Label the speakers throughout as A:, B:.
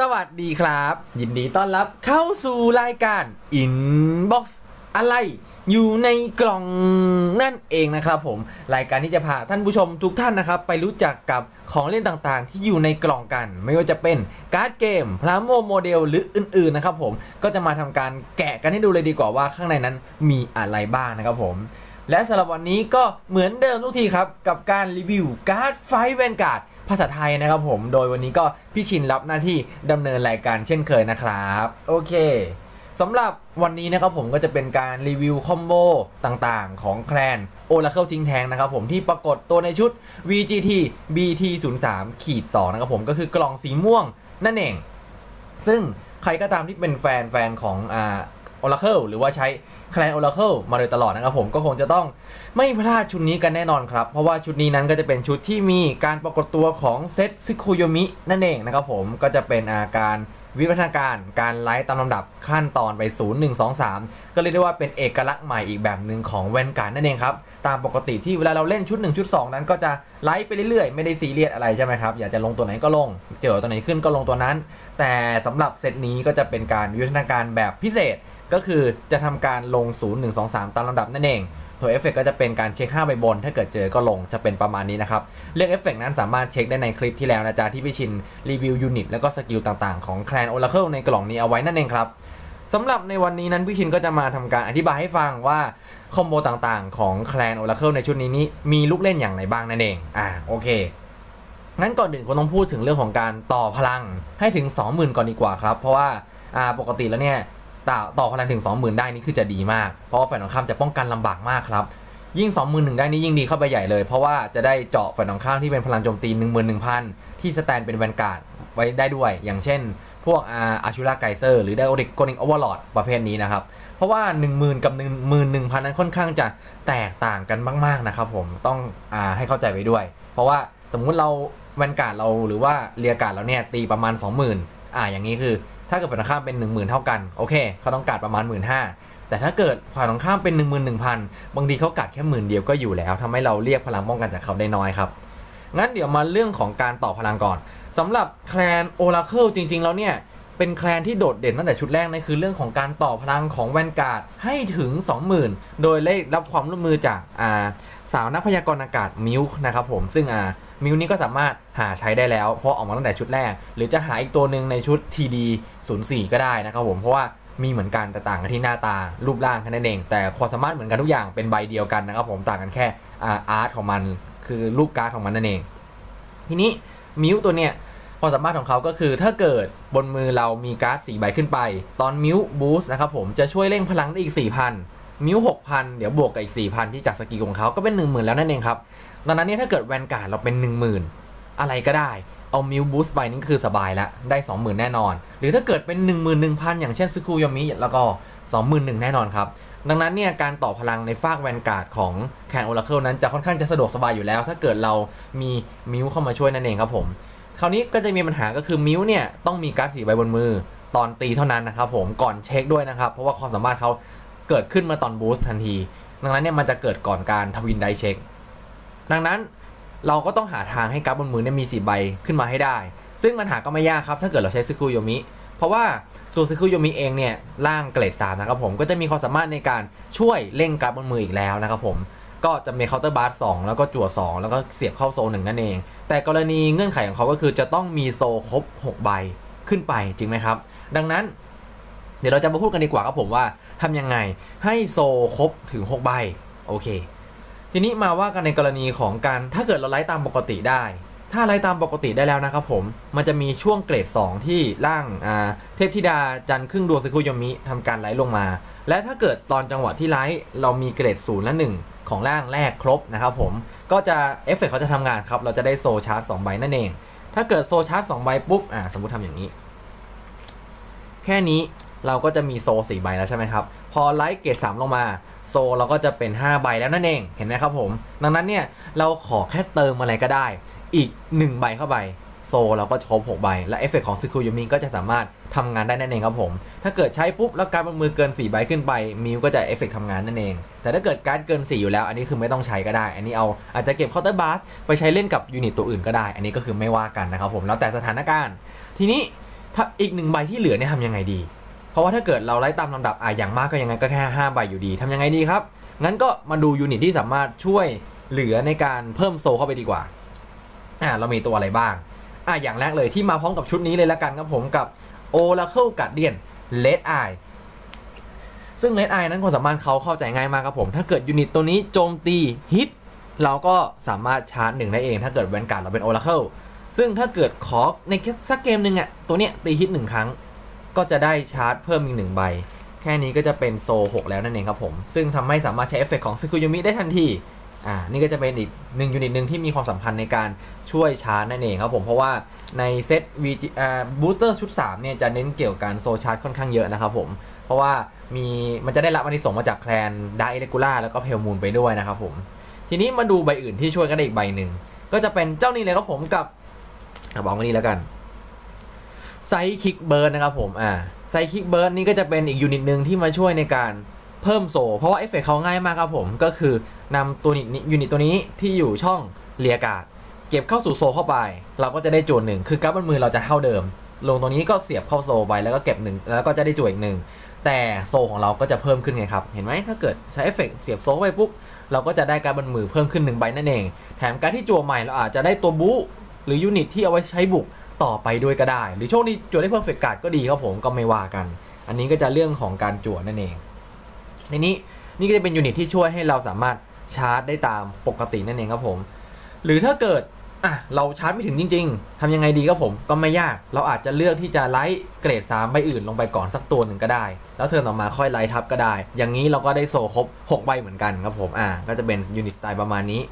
A: สวัสดีครับ ยินดีต้อนรับเข้าสู่รายการ Inbox อะไรอยู่ในกล่องนั่นเองนะครับผมรายการที่จะพาท่านผู้ชมทุกท่านนะครับ ไปรู้จักกับของเล่นต่างๆ ที่อยู่ในกล่องกัน ไม่ว่าจะเป็นการ์ดเกมพลาโมโมเดลหรืออื่นๆนะครับผมก็จะมาทำการแกะกันให้ดูเลยดีกว่าว่าข้างในนั้นมีอะไรบ้างนะครับผมและสำหรับวันนี้ก็เหมือนเดิมทุกทีครับ กับการรีวิวการ์ดไฟแวนการ์ด ภาษาไทยนะครับผม โดยวันนี้ก็พี่ชินรับหน้าที่ดำเนินรายการเช่นเคยนะครับ โอเคสำหรับวันนี้นะครับผมก็จะเป็นการรีวิวคอมโบต่างๆ ของแคลนโอลาเคิลทิงแทงนะครับผมที่ปรากฏตัวในชุด VGT BT03 ขีด2นะครับผมก็คือกล่องสีม่วงนั่นเอง ซึ่งใครก็ตามที่เป็นแฟนแฟนของอ่า Oracle หรือว่าใช้ แคลน Oracle มาโดยตลอดนะครับผมก็คงจะต้องไม่พลาดชุดนี้กันแน่นอนครับ เพราะว่าชุดนี้นั้นก็จะเป็นชุดที่มีการปรากฏตัวของเซตซึคุโยมินั่นเองนะครับผมก็จะเป็นอาการวิวัฒนาการการไลฟ์ตามลำดับขั้นตอนไป 0 1 2 3 ก็เรียกได้ว่าเป็นเอกลักษณ์ใหม่อีกแบบหนึ่งของแวนการ์ดนั่นเองครับ ตามปกติที่เวลาเราเล่นชุด 1 ชุด 2 นั้นก็จะไลฟ์ไปเรื่อยๆ ไม่ได้ซีเรียสอะไรใช่ไหมครับ อยากจะลงตัวไหนก็ลง เจอตัวไหนขึ้นก็ลงตัวนั้น แต่สำหรับเซตนี้ก็จะเป็นการวิวัฒนาการแบบพิเศษ ก็คือจะทำการลง 0 1 2 3 ตามลำดับนั่นเองตัวเอฟเฟกก็จะเป็นการเช็ค5ใบบน ถ้าเกิดเจอก็ลงจะเป็นประมาณนี้นะครับ เรื่องเอฟเฟกนั้นสามารถเช็คได้ในคลิปที่แล้วนะจ๊ะที่พี่ชินรีวิวยูนิตแล้วก็สกิลต่างๆของแคลนโอราเคิลในกล่องนี้เอาไว้นั่นเองครับสำหรับในวันนี้นั้นพี่ชินก็จะมาทำการอธิบายให้ฟังว่าคอมโบต่างๆของแคลนโอราเคิลในชุดนี้นี้มีลูกเล่นอย่างไรบ้างนั่นเอง อ่าโอเค งั้นก่อนอื่นก็ต้องพูดถึงเรื่องของการต่อพลังให้ถึง 20,000 ก่อนดีกว่าครับ เพราะว่าอ่าปกติแล้วเนี่ย ต่อต่อพลังถึง 20,000 ได้นี่คือจะดีมาก เพราะว่าฝ่ายตรงข้ามจะป้องกันลำบากมากครับ ยิ่ง 21,000 ได้นี่ยิ่งดีเข้าไปใหญ่เลย เพราะว่าจะได้เจาะฝ่ายตรงข้ามที่เป็นพลังโจมตี 11,000 ที่สแตนเป็นแวนการ์ดไว้ได้ด้วย อย่างเช่น พวกอาชูราไกเซอร์หรือไดโอริกโกนิงโอเวอร์ลอดประเภทนี้นะครับ เพราะว่า 10,000 กับ 11,000 นั้นค่อนข้างจะแตกต่างกันมากๆนะครับผม ต้องอให้เข้าใจไว้ด้วย เพราะว่าสมมุติเราแวนการ์ดเราหรือว่าเรียการ์ดเราเนี่ยตีประมาณ 20,000อ่าอย่างนี้คือ ถ้าเกิดฝ่ายตรงข้ามเป็น 10,000 เท่ากันโอเคเขาต้องการประมาณ 15,000แต่ถ้าเกิดฝ่ายตรงข้ามเป็น 1 1 0 0 0 บางทีเขากัดแค่หมื่นเดียวก็อยู่แล้วทำให้เราเรียกพลังป้องกันจากเขาได้น้อยครับ งั้นเดี๋ยวมาเรื่องของการต่อพลังก่อนสำหรับแคลนโอราเคิลจริง ๆ แล้วเนี่ยเป็นแคลนที่โดดเด่นตั้งแต่ชุดแรกนั่นคือเรื่องของการต่อพลังของแวนการ์ดให้ถึง 20,000 โดยได้รับความร่วมมือจากอ่าสาวนักพยากรณ์อากาศมิวนะครับผมซึ่งอ่ามิวนี้ก็สามารถหาใช้ได้แล้ว เพราะออกมาตั้งแต่ชุดแรก หรือจะหาอีกตัวหนึ่งในชุด TD 04 ก็ได้นะครับผมเพราะว่ามีเหมือนกันแต่ต่างกันที่หน้าตารูปร่างแค่นั้นเอง แต่ความสามารถเหมือนกันทุกอย่างเป็นใบเดียวกันนะครับผมต่างกันแค่อาร์ตของมันคือรูปการ์ดของมันนั่นเอง ทีนี้มิวตัวเนี้ยความสามารถของเขาก็คือถ้าเกิดบนมือเรามีการ์ด4ใบขึ้นไป ตอนมิวบูสต์นะครับผมจะช่วยเร่งพลังได้อีก 4,000 มิว6,000 เดี๋ยวบวกกับอีก 4,000 ที่จากสกิลของเขาก็เป็น 10,000 แล้วนั่นเองครับ ดังนั้นเนี่ยถ้าเกิดแวนการ์ดเราเป็น 10,000 อะไรก็ได้ เอามิวบูสต์ไปนี่คือสบายแล้ว ได้ 20,000 แน่นอน หรือถ้าเกิดเป็น 11,000 อย่างเช่นซึคุยามิแล้วก็ 21,000 แน่นอนครับ ดังนั้นเนี่ยการต่อพลังในฟากแวนการ์ดของแคนโอราเคิลนั้นจะค่อนข้างจะสะดวกสบายอยู่แล้ว ถ้าเกิดเรามีมิวเข้ามาช่วยนั่นเองครับผมคราวนี้ก็จะมีปัญหาก็คือมิวเนี่ยต้องมีการ์ดสีใบบนมือตอนตีเท่านั้นนะครับผมก่อนเช็คด้วยนะครับ เพราะว่าความสามารถเขาเกิดขึ้นมาตอนบูสต์ทันที ดังนั้นเนี่ยมันจะเกิดก่อนการทวินไดเช็คดังนั้น เราก็ต้องหาทางให้การ์ดบนมือเนี่ยมีสีใบขึ้นมาให้ได้ ซึ่งปัญหาก็ไม่ยากครับถ้าเกิดเราใช้ซึคุโยมิ เพราะว่าตัวซึคุโยมิเองเนี่ยร่างเกรด3นะครับผมก็จะมีความสามารถในการช่วยเร่งการ์ดบนมืออีกแล้วนะครับผมก็จะมีเคาน์เตอร์บาร์สองแล้วก็จั่ว2 แล้วก็เสียบเข้าโซนหนึ่งนั่นเอง แต่กรณีเงื่อนไขของเขาก็คือจะต้องมีโซครบ 6 ใบขึ้นไปจริงไหมครับ ดังนั้น เดี๋ยวเราจะมาพูดกันดีกว่าครับผมว่าทำยังไงให้โซครบถึง 6 ใบ โอเค ทีนี้มาว่ากันในกรณีของการถ้าเกิดเราไล่ตามปกติได้ ถ้าไล่ตามปกติได้แล้วนะครับผมมันจะมีช่วงเกรด 2 ที่ร่างเทพธิดาจันครึ่งดวงซิคุยมิทำการไล่ลงมา และถ้าเกิดตอนจังหวะที่ไล่เรามีเกรด0และ 1 ของร่างแรกครบนะครับผมก็จะเอฟเฟกเขาจะทำงานครับเราจะได้โซชาร์จ2ใบนั่นเอง ถ้าเกิดโซชาร์จ2ใบปุ๊บอ่าสมมติทำอย่างนี้ แค่นี้เราก็จะมีโซสี่ใบแล้วใช่ไหมครับพอไลท์เกรดสามลงมา ซเราก็จะเป็น 5 ใบแล้วนั่นเองเห็นไหมครับผม ดังนั้นเนี่ยเราขอแค่เติมอะไรก็ได้ อีก 1 ใบเข้าไปโซเราก็ครบ6ใบ และเอฟเฟกของซิคูยูมิก็จะสามารถทำงานได้นั่นเองครับผม ถ้าเกิดใช้ปุ๊บแล้วการดบนมือเกิน 4 ใบขึ้นไป มิวก็จะเอฟเฟกทำงานนั่นเอง แต่ถ้าเกิดการเกิน 4 อยู่แล้ว อันนี้คือไม่ต้องใช้ก็ได้ อันนี้เอาอาจจะเก็บเคาน์เตอร์บาสไปใช้เล่นกับยูนิตตัวอื่นก็ได้ อันนี้ก็คือไม่ว่ากันนะครับผม แล้วแต่สถานการณ์ ทีนี้ถ้าอีกหนึ่งใบที่เหลือเนี่ยทำยังไงดี ราะว่าถ้าเกิดเราไล่ตามลำดับอะอย่างมากก็ยังไงก็แค่5ใบอยู่ดีทำยังไงดีครับ งั้นก็มาดูยูนิตที่สามารถช่วยเหลือในการเพิ่มโซเข้าไปดีกว่าอ่าเรามีตัวอะไรบ้างอ่าอย่างแรกเลยที่มาพร้อมกับชุดนี้เลยละกันครับผมกับ Oracle Guardian Red Eye ซึ่ง Red Eye นั้นความสามารถเขาเข้าใจง่ายมากครับผม ถ้าเกิดยูนิตตัวนี้โจมตีฮิตเราก็สามารถชาร์จหนึ่งได้เอง ถ้าเกิดแวนการ์ดเราเป็น Oracle ซึ่งถ้าเกิดขอในสักเกมหนึ่งอะตัวเนี้ยตีฮิตหนึ่งครั้ง ก็จะได้ชาร์จเพิ่มอีกหนึ่งใบ แค่นี้ก็จะเป็นโซ 6 แล้วนั่นเองครับผม ซึ่งทำให้สามารถใช้เอฟเฟกของซึคุยมิได้ทันทีอ่านี่ก็จะเป็นอีกหนึ่งยูนิตหนึ่งที่มีความสำคัญในการช่วยชาร์จนั่นเองครับผม เพราะว่าในเซตวีอ่าบูสเตอร์ชุด 3 เนี่ยจะเน้นเกี่ยวกับการโซชาร์จค่อนข้างเยอะนะครับผม เพราะว่ามีมันจะได้รับอันนี้ส่งส์มาจากแคลนดาเอเลกูล่าแล้วก็เพลมูนไปด้วยนะครับผมทีนี้มาดูใบอื่นที่ช่วยกันได้อีกใบหนึ่งก็จะเป็นเจ้านี้เลยครับผมกับบอกว่านี้แล้วกัน ไซคิกเบิร์ดนะครับผมอ่าไซคิกเบิร์ดนี่ก็จะเป็นอีกยูนิตหนึ่งที่มาช่วยในการเพิ่มโซเพราะว่าเอฟเฟกเขาง่ายมากครับผม ก็คือนำตัวนี้ยูนิตตัวนี้ที่อยู่ช่องเรียกาดเก็บเข้าสู่โซเข้าไป เราก็จะได้จทย์หนึ่งคือการ์ดบนมือเราจะเท่าเดิม ลงตรงนี้ก็เสียบเข้าโซไปแล้วก็เก็บหนึ่งแล้วก็จะได้จทย์อีกหนึ่งแต่โซของเราก็จะเพิ่มขึ้นไงครับ เห็นไหมถ้าเกิดใช้เอฟเฟกเสียบโซไปปุ๊บเราก็จะได้การ์ดบนมือเพิ่มขึ้นหนึ่งใบนั่นเอง แถมการที่จั่วใหม่เราอาจจะได้ตัวบูหรือยูนิตที่เอาไว้ใช้บุก ต่อไปด้วยก็ได้ หรือโชคดีจั่วได้เพอร์เฟกต์การ์ดก็ดีครับผมก็ไม่ว่ากัน อันนี้ก็จะเรื่องของการจั่วนั่นเองในนี้นี่ก็จะเป็นยูนิตที่ช่วยให้เราสามารถชาร์จได้ตามปกตินั่นเองครับผม หรือถ้าเกิดอะเราชาร์จไม่ถึงจริง ๆทำยังไงดีครับผมก็ไม่ยาก เราอาจจะเลือกที่จะไลท์เกรด3ใบอื่นลงไปก่อนสักตัวหนึ่งก็ได้ แล้วเทิร์นต่อมาค่อยไลท์ทับก็ได้ อย่างนี้เราก็ได้โซครบ6ใบเหมือนกันครับผมอะก็จะเป็นยูนิตสไตล์ประมาณนี้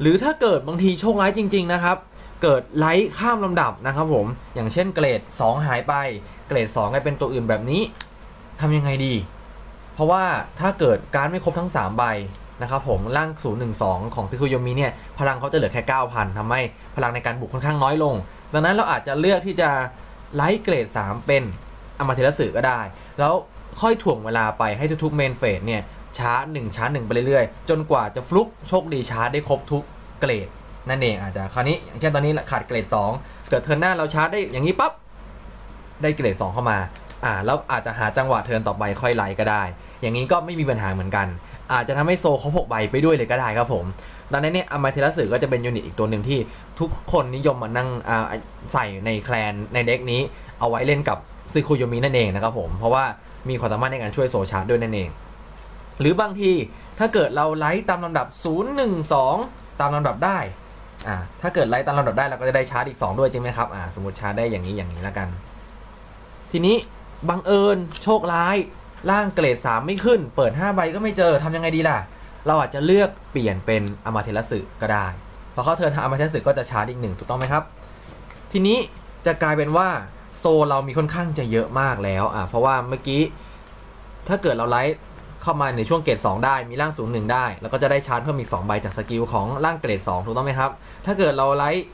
A: หรือถ้าเกิดบางทีโชคร้ายจริง ๆ นะครับ เกิดไลท์ข้ามลำดับนะครับผม อย่างเช่นเกรด 2 หายไป เกรด2กลายเป็นตัวอื่นแบบนี้ทำยังไงดี เพราะว่าถ้าเกิดการไม่ครบทั้ง 3 ใบนะครับผมร่าง 012 ของซิคุโยมิเนี่ย พลังเขาจะเหลือแค่ 9,000ทำให้พลังในการบุกค่อนข้างน้อยลง ดังนั้นเราอาจจะเลือกที่จะไลท์เกรด 3 เป็นอมาเทลสึก็ได้ แล้วค่อยถ่วงเวลาไปให้ทุกๆเมนเฟสเนี่ยช้า 1 ช้า 1 ไปเรื่อยๆ จนกว่าจะฟลุกโชคดีช้าได้ครบทุกเกรด นั่นเองอาจจะคราวนี้อย่างเช่นตอนนี้ขาดเกรด 2 เกิดเทิร์นหน้าเราชาร์จได้อย่างนี้ปั๊บได้เกรด 2 เข้ามาอ่าแล้วอาจจะหาจังหวะเทิร์นต่อไปค่อยไล่ก็ได้ อย่างนี้ก็ไม่มีปัญหาเหมือนกัน อาจจะทำให้โซครบ6ใบไปด้วยเลยก็ได้ครับผมดังนั้นเนี่ยอามาเทลัสึก็จะเป็นยูนิตอีกตัวหนึ่งที่ทุกคนนิยมมานั่งอ่าใส่ในแคลนในเด็กนี้ เอาไว้เล่นกับซึคุโยมินั่นเองนะครับผมเพราะว่ามีความสามารถในการช่วยโซชาร์จด้วยนั่นเอง หรือบางทีถ้าเกิดเราไลท์ตามลำดับ 0 1 2 ตามลำดับได้ อ่าถ้าเกิดไล่ตามลำดับได้เราก็จะได้ชาร์จอีก 2 ด้วยจริงไหมครับอ่าสมมติชาร์จได้อย่างนี้อย่างนี้แล้วกัน ทีนี้บังเอิญโชคร้ายร่างเกรด 3 ไม่ขึ้น เปิด 5 ใบก็ไม่เจอทำยังไงดีล่ะ เราอาจจะเลือกเปลี่ยนเป็นอมาเทลสึก็ได้พอเขาเทิร์นอามาเทลสึก็จะชาร์จอีกหนึ่งถูกต้องไหมครับ ทีนี้จะกลายเป็นว่าโซเรามีค่อนข้างจะเยอะมากแล้วอ่าเพราะว่าเมื่อกี้ถ้าเกิดเราไลท์ เข้ามาในช่วงเกรด2ได้มีร่างสูงหนึ่งได้ แล้วก็จะได้ชาร์จเพิ่มอีก 2 ใบจากสกิลของร่างเกรด 2 ถูกต้องไหมครับ ถ้าเกิดเราไลท์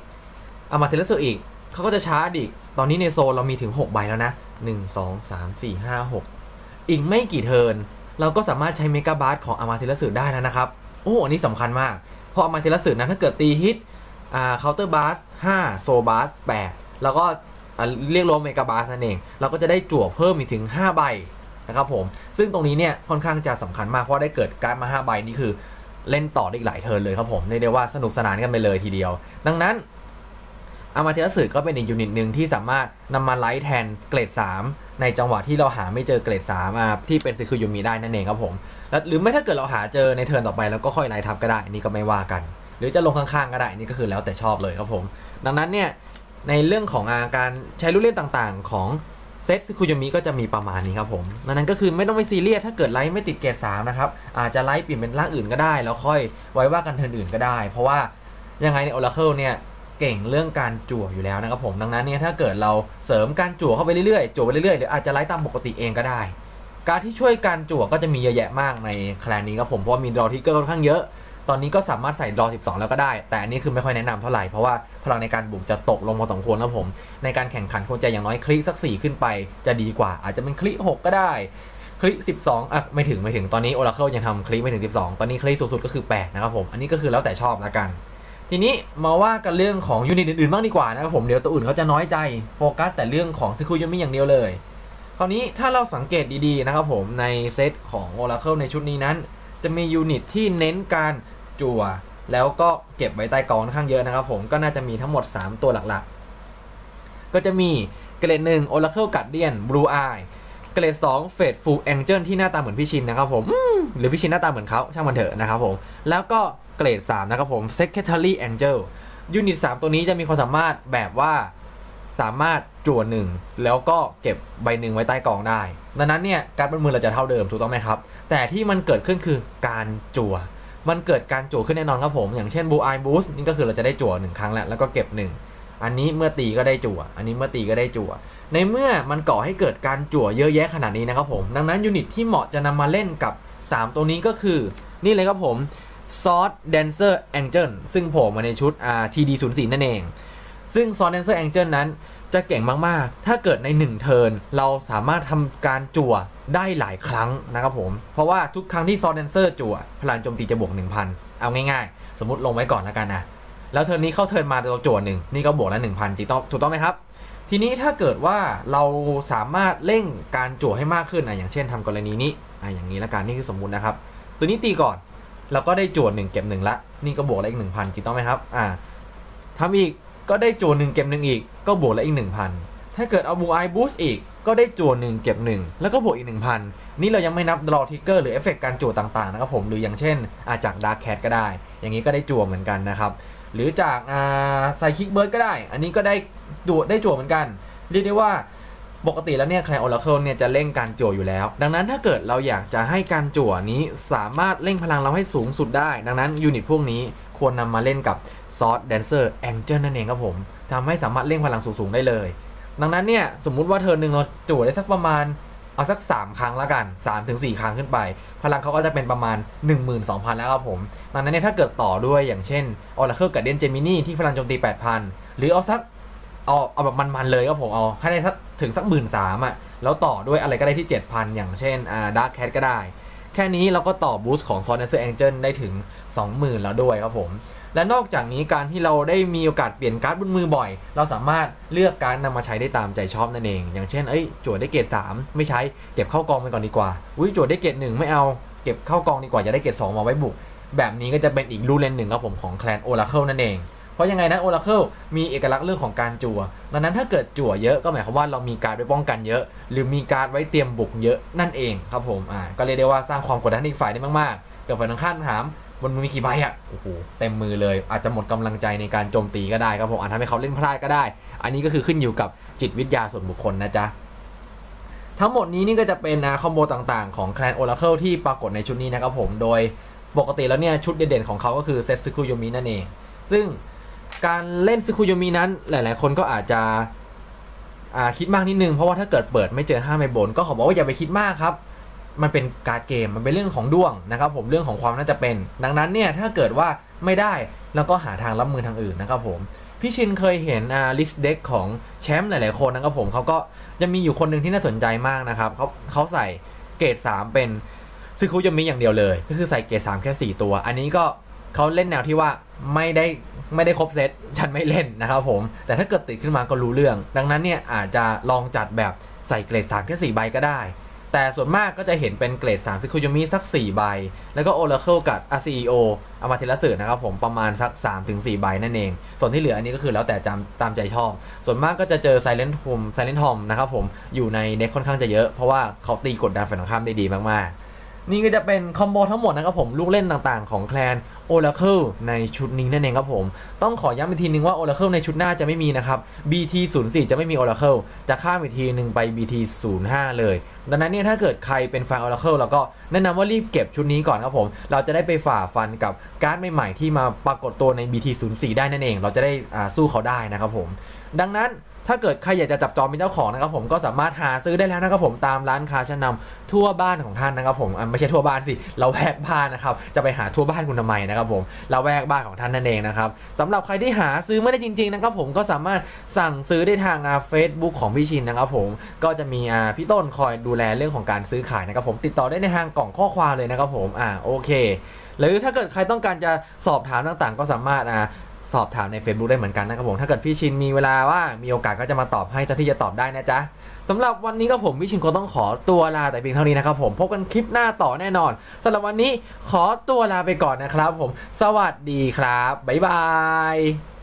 A: อามาเทเลสอีกเขาก็จะชาร์จอีก ตอนนี้ในโซนเรามีถึง 6 ใบแล้วนะ 1 2 3 4 5 6 อีกไม่กี่เทิร์นเราก็สามารถใช้เมกาบาร์ของอามาเทเลสได้แล้วนะครับโอ้อันนี้สำคัญมาก เพราะอามาเทเลสนั้นถ้าเกิดตีฮิตอ่าเคาน์เตอร์บาร์5โซบาร์8แล้วก็เรียกรวมเมกาบาร์นั่นเอง เราก็จะได้จั่วเพิ่มอีกถึง 5 ใบ นะครับผม ซึ่งตรงนี้เนี่ยค่อนข้างจะสำคัญมากเพราะได้เกิดการมา 5 ใบนี่คือเล่นต่อได้อีกหลายเทิร์นเลยครับผมเรียกได้ว่าสนุกสนานกันไปเลยทีเดียว ดังนั้นอามาเทลสึก็เป็นอีกยูนิตหนึ่งที่สามารถนำมาไลท์แทนเกรด 3 ในจังหวะที่เราหาไม่เจอเกรด3อ่าที่เป็นซิคุยูมิได้นั่นเองครับผมแล้วหรือไม่ถ้าเกิดเราหาเจอในเทิร์นต่อไปแล้วก็ค่อยไลท์ทับก็ได้นี่ก็ไม่ว่ากัน หรือจะลงข้างๆก็ได้นี่ก็คือแล้วแต่ชอบเลยครับผม ดังนั้นเนี่ยในเรื่องของอาการใช้ลูกเล่นต่างๆ ของ เซตซึคุยมิก็จะมีประมาณนี้ครับผมดังนั้นก็คือไม่ต้องไปซีเรียสถ้าเกิดไลท์ไม่ติดเกรดสามนะครับอาจจะไลท์เปลี่ยนเป็นร่างอื่นก็ได้ แล้วค่อยไว้ว่ากันเทิร์นอื่นก็ได้ เพราะว่ายังไงใน Oracle เนี่ยเก่งเรื่องการจั่วอยู่แล้วนะครับผมดังนั้นเนี่ยถ้าเกิดเราเสริมการจั่วเข้าไปเรื่อยๆจั่วไปเรื่อยๆเดี๋ยวอาจจะไล่ตามปกติเองก็ได้ การที่ช่วยการจั่วก็จะมีเยอะแยะมากในแคลนนี้ครับผมเพราะมีดรอทิกเกอร์ค่อนข้างเยอะ ตอนนี้ก็สามารถใส่รอ 12 แล้วก็ได้ แต่อันนี้คือไม่ค่อยแนะนำเท่าไหร่ เพราะว่าพลังในการบุกจะตกลงพอสมควรครับผม ในการแข่งขันควรจะอย่างน้อยคลิกสัก 4 ขึ้นไปจะดีกว่า อาจจะเป็นคลิก6ก็ได้ คลิก 12 อะ ไม่ถึงไม่ถึงตอนนี้ Oracle ยังทำคลิกไม่ถึง 12 ตอนนี้คลิกสูงสุดก็คือ 8 นะครับผม อันนี้ก็คือแล้วแต่ชอบละกัน ทีนี้มาว่ากันเรื่องของยูนิตอื่นๆบ้างดีกว่านะครับผมเดี๋ยวตัวอื่นเขาจะน้อยใจโฟกัสแต่เรื่องของซิคุยมิอย่างเดียวเลยคราวนี้ถ้าเราสังเกตดีๆนะครับผมในเซตของ Oracle ในชุดนี้นั้น จะมียูนิตที่เน้นการจั่ว แล้วก็เก็บไว้ใต้กองค่อนข้างเยอะนะครับผมก็น่าจะมีทั้งหมด 3 ตัวหลักๆ ก็จะมีเกรดหนึ่ง Oracle Guardian Blue Eye เกรด2 Faithful Angel ที่หน้าตาเหมือนพี่ชินนะครับผมมหรือพี่ชินหน้าตาเหมือนเขาช่างมันเถอะนะครับผม แล้วก็เกรด3นะครับผม Secretary Angel ยูนิต3ตัวนี้จะมีความสามารถแบบว่าสามารถจั่วหนึ่งแล้วก็เก็บใบหนึ่งไว้ใต้กองได้ ดังนั้นเนี่ยการบนมือเราจะเท่าเดิมถูกต้องไหมครับ แต่ที่มันเกิดขึ้นคือการจั่ว มันเกิดการจั่วขึ้นแน่นอนครับผม อย่างเช่น Blue Eye Boost นี่ก็คือเราจะได้จั่วหนึ่งครั้งแหละแล้วก็เก็บหนึ่งอันนี้เมื่อตีก็ได้จั่ว อันนี้เมื่อตีก็ได้จั่ว ในเมื่อมันก่อให้เกิดการจั่วเยอะแยะขนาดนี้นะครับผม ดังนั้นยูนิตที่เหมาะจะนำมาเล่นกับ 3 ตัวนี้ก็คือ นี่เลยครับผม Sword Dancer Angel ซึ่งโผล่มาในชุด TD04 นั่นเอง ซึ่ง Sword Dancer Angel นั้นจะเก่งมาก ๆ ถ้าเกิดใน 1 เทิร์นเราสามารถทำการจั่วได้หลายครั้งนะครับผม เพราะว่าทุกครั้งที่ Sword Dancer จั่ว พลังโจมตีจะบวก 1,000 เอาง่ายๆ สมมติลงไว้ก่อนแล้วกันนะ แล้วเทิร์นนี้เข้าเทิร์นมาเราจั่วหนึ่งนี่ก็บวกแล้ว1,000จีต้องถูกต้องไหมครับ ทีนี้ถ้าเกิดว่าเราสามารถเร่งการจั่วให้มากขึ้นอะอย่างเช่นทำกรณีนี้อะอย่างนี้ละกันนี่คือสมมุตินะครับ ตัวนี้ตีก่อนเราก็ได้จั่วหนึ่งเก็บหนึ่งละนี่ก็บวกแล้วอีกหนึ่งพันถูกต้องไหมครับอ่าทำอีก ก็ได้จั่วหนึ่งเก็บหนึ่งอีก ก็บวกแล้วอีกหนึ่งพันถ้าเกิดเอาบูไอบูสอีก ก็ได้จั่วหนึ่งเก็บหนึ่งแล้วก็บวกอีกหนึ่งพันนี่เรายังไม่นับดรอทิกเกอร์หรือเอฟเฟกการจั่วต่างๆนะครับผม หรืออย่างเช่นอาจากดาร์คแคทก็ได้ อย่างนี้ก็ได้จั่วเหมือนกันนะครับ หรือจากอ่าไซคิกเบิร์ดก็ได้ อันนี้ก็ได้จั่วได้จั่วเหมือนกัน เรียกได้ว่าปกติแล้วเนี่ยแคลโอราเคิลเนี่ยจะเร่งการจั่วอยู่แล้ว ดังนั้นถ้าเกิดเราอยากจะให้การจั่วนี้สามารถเร่งพลังเราให้สูงสุดได้ ดังนั้นยูนิตพวกนี้ควรนำมาเล่นกับ ซอสแดนเซอร์แองเจิลนั่นเองครับผมทำให้สามารถเร่งพลังสูงๆได้เลย ดังนั้นเนี่ยสมมุติว่าเทิร์นหนึ่งเราจั่ได้สักประมาณเอาสัก 3 ครั้งแล้วกัน 3-4ถึงครั้งขึ้นไป พลังเขาก็จะเป็นประมาณ 12,000 แล้วครับผม ดังนั้นเนี่ยถ้าเกิดต่อด้วยอย่างเช่น Oracle Guardian Gemini ที่พลังโจมตี 8,000 หรือเอาสักเอาเอาแบบมันๆเลยครับผมเอาให้ได้สักถึงสักหมื่นสามอะแล้วต่อด้วยอะไรก็ได้ที่ 7,000 อย่างเช่นอ่า Dark Cat ก็ได้ แค่นี้เราก็ต่อบูสต์ของ s o n a n c e r Angel ได้ถึง 20,000 แล้วด้วยครับผม และนอกจากนี้การที่เราได้มีโอกาสเปลี่ยนการ์ดบนมือบ่อย เราสามารถเลือกการดนำมาใช้ได้ตามใจชอบนั่นเอง อย่างเช่นเอ้ยจั่วได้เกรด3 ไม่ใช้เก็บเข้ากองไปก่อนดีกว่าอุ้ยจั่วได้เกรด1 ไม่เอาเก็บเข้ากองดีกว่าอย่าได้เกรด2มาไว้บุก แบบนี้ก็จะเป็นอีกรูเลนหนึ่งครับผมของแคลนโอราเคิลนั่นเองเพราะยังไงนั้นโอราเคิลมีเอกลักษณ์เรื่องของการจั่วดังนั้นถ้าเกิดจั่วเยอะก็หมายความว่าเรามีการดไว้ป้องกันเยอะ หรือมีการดไว้เตรียมบุกเยอะนั่นเองครับผมอ่าก็เรียกได้ว่าสร้างความกดดันอีกฝ่ายได้มากๆเกิดฝ่ายตรงข้ามถาม บนมือมีกี่ใบอะโอ้โหเต็มมือเลย อาจจะหมดกำลังใจในการโจมตีก็ได้ครับผมอาจทำให้เขาเล่นพลาดก็ได้ อันนี้ก็คือขึ้นอยู่กับจิตวิทยาส่วนบุคคลนะจ๊ะทั้งหมดนี้นี่ก็จะเป็นคอมโบต่างๆ ของแคลนโอราเคิลที่ปรากฏในชุดนี้นะครับผมโดยปกติแล้วเนี่ยชุดเด่นๆของเขาก็คือเซตซึคุโยมินั่นเอง ซึ่งการเล่นซึคุโยมินั้นหลายๆ คนก็อาจจะคิดมากนิดนึง เพราะว่าถ้าเกิดเปิดไม่เจอ5ไม่บนก็ขอบอกว่าอย่าไปคิดมากครับ มันเป็นการ์ดเกมมันเป็นเรื่องของดวงนะครับผมเรื่องของความน่าจะเป็น ดังนั้นเนี่ยถ้าเกิดว่าไม่ได้แล้วก็หาทางรับมือทางอื่นนะครับผมพี่ชินเคยเห็นอ่าลิสต์เด็กของแชมป์หลายๆคนนะครับผมเขาก็จะมีอยู่คนหนึ่งที่น่าสนใจมากนะครับเขาเขาใส่เกรด3 เป็นซึคุยามิอย่างเดียวเลย ก็คือใส่เกรด3แค่ 4 ตัว อันนี้ก็เขาเล่นแนวที่ว่าไม่ได้ไม่ได้ครบเซตฉันไม่เล่นนะครับผม แต่ถ้าเกิดติดขึ้นมาก็รู้เรื่อง ดังนั้นเนี่ยอาจจะลองจัดแบบใส่เกรด3แค่4ใบก็ได้ แต่ส่วนมากก็จะเห็นเป็นเกรด3ซิคุยมิสัก 4 ใบ แล้วก็ Oracle กับ RCEO อามาเทลสึนะครับผมประมาณสัก 3-4 ใบนั่นเอง ส่วนที่เหลืออันนี้ก็คือแล้วแต่จำตามใจชอบ ส่วนมากก็จะเจอ Silent Home Silent Home นะครับผมอยู่ในเน็กค่อนข้างจะเยอะ เพราะว่าเขาตีกดดันฝ่ายตรงข้ามได้ดีมากๆ นี่ก็จะเป็นคอมโบทั้งหมดนะครับผมลูกเล่นต่างๆของแคลน Oracle ในชุดนี้นั่นเองครับผม ต้องขอย้ำอีกทีนึงว่า Oracle ในชุดหน้าจะไม่มีนะครับ BT 0 4จะไม่มี Oracle จะข้ามอีกทีหนึ่งไป BT 0 5เลย ดังนั้นเนี่ยถ้าเกิดใครเป็นแฟน Oracle แล้วก็แนะนำว่ารีบเก็บชุดนี้ก่อนครับผม เราจะได้ไปฝ่าฟันกับการ์ดใหม่ๆที่มาปรากฏตัวใน BT 0 4ได้นั่นเอง เราจะได้สู้เขาได้นะครับผม ดังนั้น ถ้าเกิดใครอยากจะจับจองเป็นเจ้าของนะครับผมก็สามารถหาซื้อได้แล้วนะครับผมตามร้านค้าชั้นนำทั่วบ้านของท่านนะครับผมอะไม่ใช่ทั่วบ้านสิเราแวกบ้านนะครับจะไปหาทั่วบ้านคุณทำไมนะครับผมเราแวกบ้านของท่านนั่นเองนะครับสำหรับใครที่หาซื้อไม่ได้จริงๆนะครับผมก็สามารถสั่งซื้อได้ทางเฟซบุ๊กของพี่ชินนะครับผมก็จะมีพี่ต้นคอยดูแลเรื่องของการซื้อขายนะครับผมติดต่อได้ในทางกล่องข้อความเลยนะครับผมอ่าโอเคหรือถ้าเกิดใครต้องการจะสอบถามต่างๆ ก็สามารถอ่า สอบถามใน Facebook ได้เหมือนกันนะครับผมถ้าเกิดพี่ชินมีเวลาว่ามีโอกาสก็จะมาตอบให้เจ้าที่จะตอบได้นะจ๊ะสำหรับวันนี้ก็ผมพี่ชินก็ต้องขอตัวลาแต่เพียงเท่านี้นะครับผมพบกันคลิปหน้าต่อแน่นอนสำหรับวันนี้ขอตัวลาไปก่อนนะครับผม สวัสดีครับบ๊ายบาย